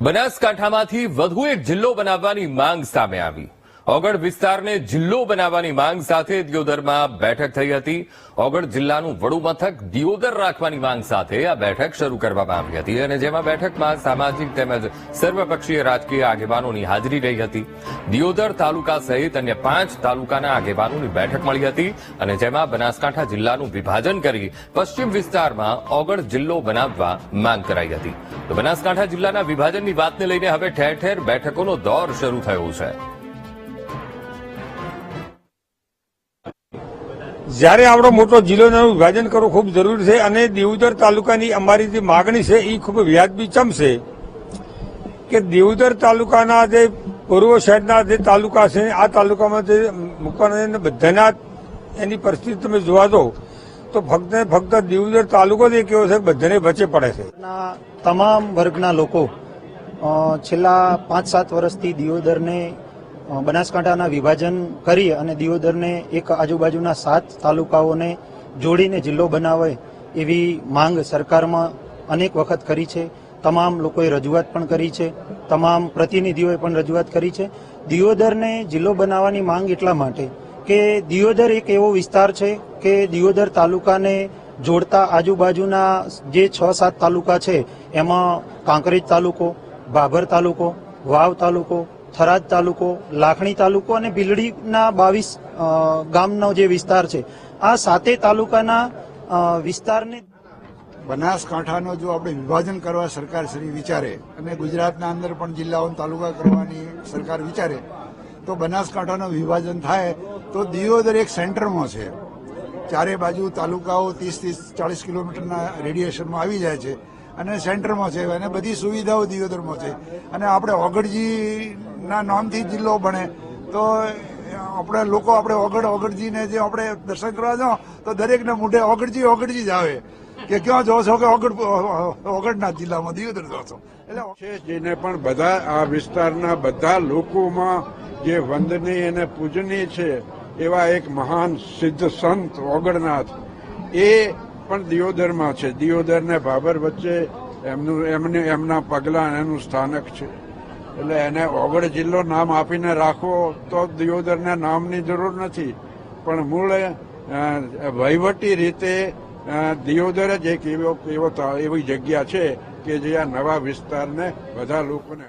બનાસકાંઠામાંથી વધુ એક જિલ્લો બનાવવાની માંગ સામે આવી. ઓગળ વિસ્તારને જિલ્લો બનાવવાની માંગ સાથે દિયોદરમાં બેઠક થઈ હતી. ઓગળ જિલ્લાનું વડુ મથક દિયોદર રાખવાની માંગ સાથે આ બેઠક શરૂ કરવામાં આવી હતી અને જેમાં બેઠકમાં સામાજિક તેમજ સર્વપક્ષીય રાજકીય આગેવાનોની હાજરી રહી હતી. દિયોદર તાલુકા સહિત અન્ય પાંચ તાલુકાના આગેવાનોની બેઠક મળી હતી અને જેમાં બનાસકાંઠા જિલ્લાનું વિભાજન કરી પશ્ચિમ વિસ્તારમાં ઓગળ જિલ્લો બનાવવા માંગ કરાઈ હતી. તો બનાસકાંઠા જિલ્લાના વિભાજનની વાતને લઈને હવે ઠેર ઠેર બેઠકોનો દોર શરૂ થયો છે. જ્યારે આપણો મોટો જિલ્લોનું વિભાજન કરવું ખૂબ જરૂરી છે અને દેવુદર તાલુકાની અમારી જે માગણી છે એ ખૂબ વ્યાજબી ચમશે કે દેવુદર તાલુકાના જે પૂર્વ સાઈડના જે તાલુકા છે, આ તાલુકામાં જે મૂકવાના બધાના એની પરિસ્થિતિ તમે જોવા દો, તો ફક્ત ફક્ત દેવુદર તાલુકો જ એક છે બધાને વચ્ચે પડે છે. તમામ વર્ગના લોકો છેલ્લા પાંચ સાત વર્ષથી દિયોદરને બનાસકાંઠાના વિભાજન કરી અને દિયોદરને એક આજુબાજુના સાત તાલુકાઓને જોડીને જિલ્લો બનાવે એવી માંગ સરકારમાં અનેક વખત કરી છે. તમામ લોકોએ રજૂઆત પણ કરી છે. તમામ પ્રતિનિધિઓએ પણ રજૂઆત કરી છે. દિયોદરને જિલ્લો બનાવવાની માંગ એટલા માટે કે દિયોદર એક એવો વિસ્તાર છે કે દિયોદર તાલુકાને જોડતા આજુબાજુના જે છ સાત તાલુકા છે, એમાં કાંકરેજ તાલુકો ભાભર તાલુકો, વાવ તાલુકો થરાદ તાલુકો, લાખણી તાલુકો અને ભીલડીના બાવીસ ગામનો જે વિસ્તાર છે. આ સાતે તાલુકાના વિસ્તારને બનાસકાંઠાનો જો આપણે વિભાજન કરવા સરકાર શ્રી વિચારે અને ગુજરાતના અંદર પણ જિલ્લાઓ તાલુકા કરવાની સરકાર વિચારે, તો બનાસકાંઠાનું વિભાજન થાય તો દિયોદર એક સેન્ટરમાં છે. ચારે બાજુ તાલુકાઓ ત્રીસ ત્રીસ ચાલીસ કિલોમીટરના રેડિયેશનમાં આવી જાય છે અને સેન્ટરમાં છે અને બધી સુવિધાઓ દિયોદરમાં છે. અને આપણે ઓગળજીના નામથી જિલ્લો બને. તો આપણે લોકો આપણે ઓગળ ઓગળજીને જે આપણે દર્શન કરવા જાઓ, તો દરેકને મોઢે ઓગળજી ઓગળજી જ આવે. કે ક્યાં જો છો કે ઓગળ, ઓગળના જિલ્લામાં દિયોદર જો છો? એટલે જેને પણ બધા આ વિસ્તારના બધા લોકોમાં જે વંદનીય અને પૂજનીય છે, એવા એક મહાન સિદ્ધ સંત ઓગડનાથ એ પણ દિયોદરમાં છે. દિયોદર ને ભાભર વચ્ચે એમનું, એમને, એમના પગલા એનું સ્થાનક છે. એટલે એને ઓગળ જિલ્લો નામ આપીને રાખવો તો દિયોદરના નામની જરૂર નથી. પણ મૂળ વહીવટી રીતે દિયોદર જ એક એવો એવો જગ્યા છે કે જે આ નવા વિસ્તારને બધા લોકોને